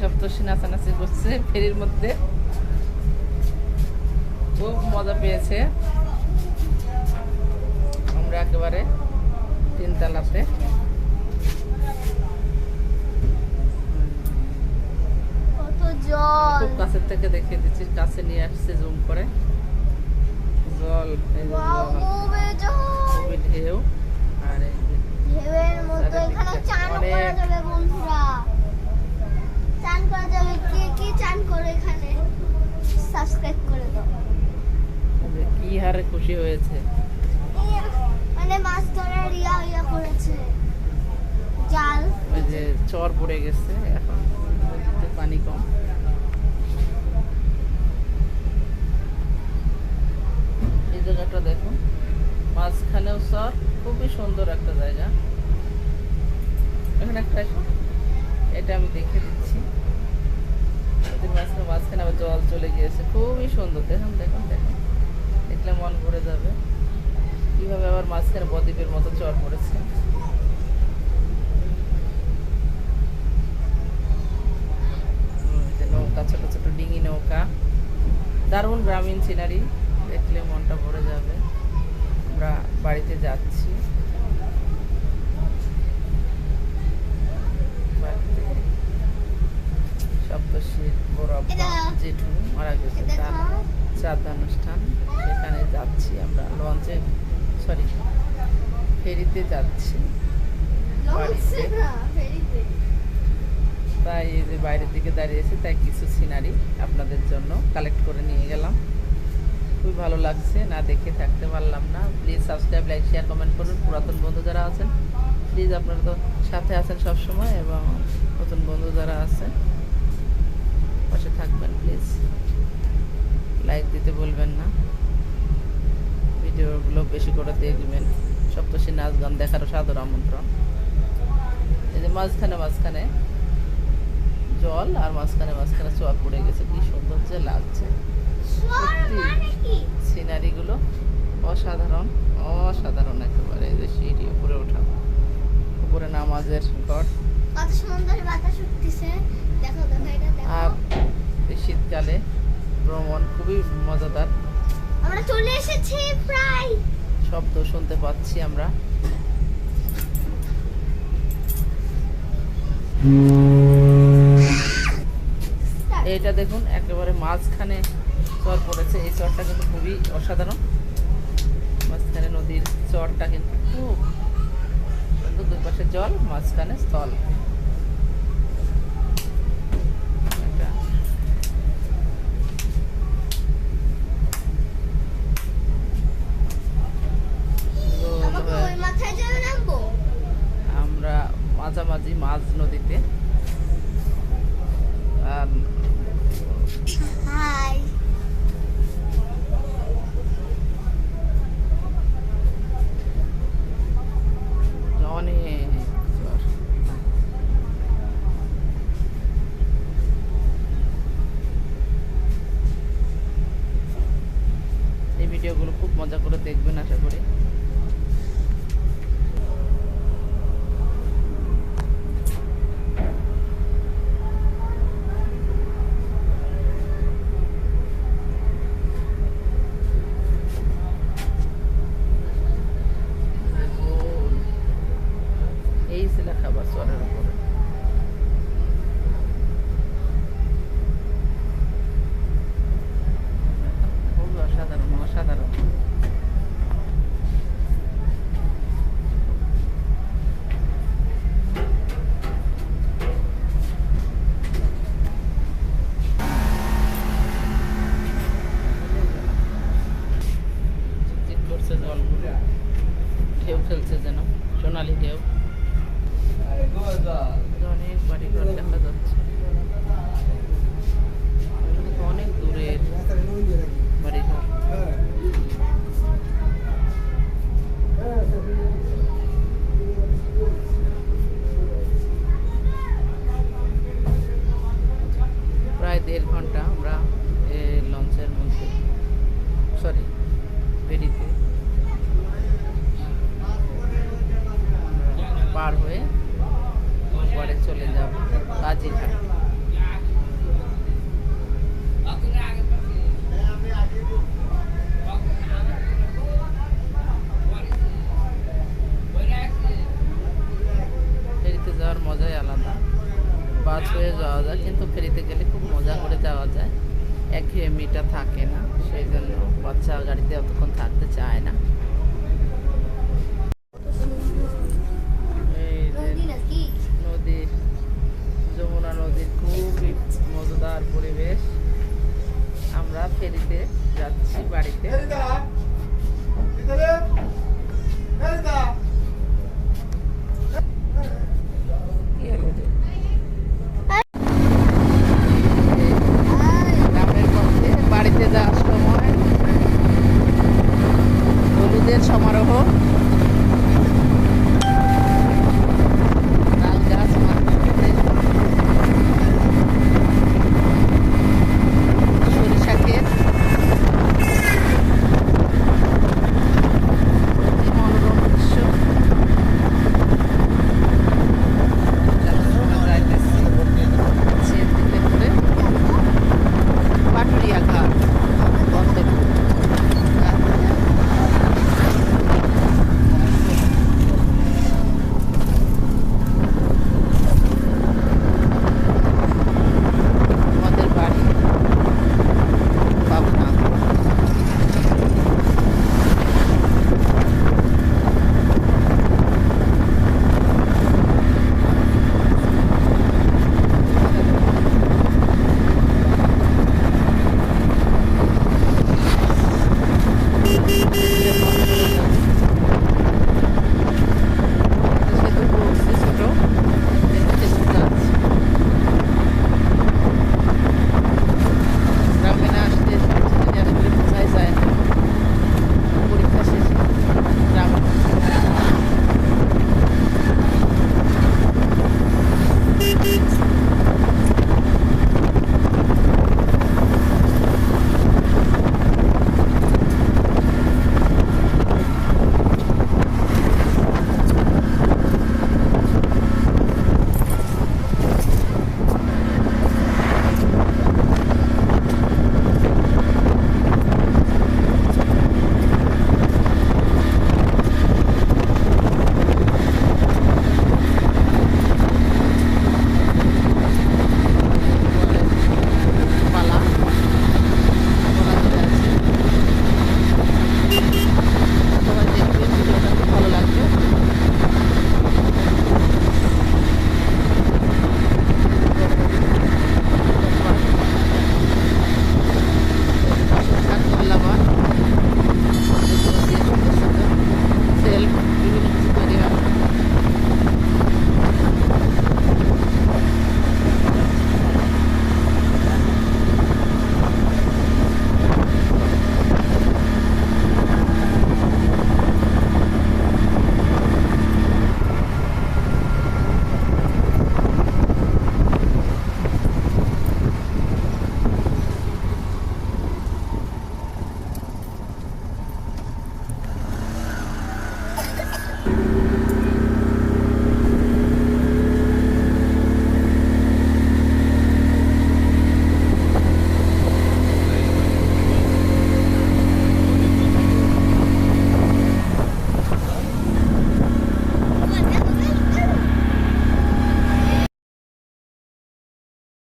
সপ্তর্ষি নাচানাচি করছে ফেরির মধ্যে। খুব মজা পেয়েছে। আমরা একেবারে তিনতলাতে। খুব কাছের থেকে দেখিয়ে দিচ্ছি কাছে নিয়ে আসছে জুম করে। জল খুবই ঢেউ। আর অনেক- চান করা যাবে। কে কে চান করে এখানে? সাবস্ক্রাইব করে দাও। কি হারে খুশি হয়েছে? মানে মাছ ধরার ইয়া ইয়া করেছে। জাল। ওই যে চর পড়ে গেছে এখন পানি কম। এই জায়গাটা দেখুন মাঝখানেও চর খুবই সুন্দর একটা জায়গা। এখানে একটা এটা আমি দেখে দিচ্ছি। নদীর মাঝখানে মাঝখানে আবার জল চলে গিয়েছে। খুবই সুন্দর। দেখুন দেখুন দেখুন। দেখলে মন ভরে যাবে। কীভাবে আবার মাঝখানে বদ্বীপের মতো চর পড়েছে। নৌকা, ছোট ছোট, ডিঙি নৌকা। দারুণ গ্রামীণ সিনারি। দেখলে মনটা ভরে যাবে। আমরা বাড়িতে যাচ্ছি বাড়িতে সপ্তর্ষির বড় জেঠু মারা গেছে তার শ্রাদ্ধানুষ্ঠান। সেখানে যাচ্ছি আমরা লঞ্চে সরি ফেরিতে যাচ্ছি। তাই এই যে বাইরের দিকে দাঁড়িয়েছি তাই কিছু সিনারি আপনাদের জন্য কালেক্ট করে নিয়ে গেলাম। খুবই ভালো লাগছে না দেখে থাকতে পারলাম না। Please subscribe like share comment করুন। পুরাতন বন্ধু যারা আছেন প্লিজ আপনারা তো সাথে আছেন সব সময় এবং নতুন বন্ধু যারা আছেন পাশে থাকবেন প্লিজ লাইক দিতে বলবেন না। ভিডিওগুলো বেশি করে দেখবেন সপ্তশী নাচ গান দেখারও সাদর আমন্ত্রণ। এই যে মাঝখানে মাঝখানে জল আর মাঝখানে মাঝখানে চর পড়ে গেছে। কি সুন্দর যে লাগছে। সিনারিগুলো অসাধারণ অসাধারণ একেবারে। এই যে সিঁড়ি উপরে ওঠা উপরে নামাজের ঘর। কত সুন্দর বাতাস উঠতেছে। দেখো দেখো এটা দেখো। শীতকালে ভ্রমণ খুবই মজাদার। আমরা চলে এসেছি প্রায়। শব্দ শুনতে পাচ্ছি আমরা। এটা দেখুন একেবারে মাঝখানে চর পড়েছে। এই চরটা কিন্তু খুবই অসাধারণ। মাঝখানে নদীর চরটা কিন্তু খুব সুন্দর দুই পাশে জল মাঝখানে স্থল একটা সুন্দর আমাকে হয়ে- ওই মাথায় যাবে নামবো আমরা মাঝামাঝি মাঝ নদীতে। ছিল খাবার চরের উপরে ঘণ্টা আমরা লঞ্চের মধ্যে সরি ফেরিতে পার হয়ে পরে চলে যাব কাজিঘাট ফেরিতে যাওয়ার মজাই আলাদা। বাস হয়ে যাওয়া যায়, কিন্তু ফেরিতে গেলে পাওয়া যায়। একঘেয়েমিটা থাকে না সেই জন্য বাচ্চা গাড়িতে অতক্ষণ থাকতে চায় না।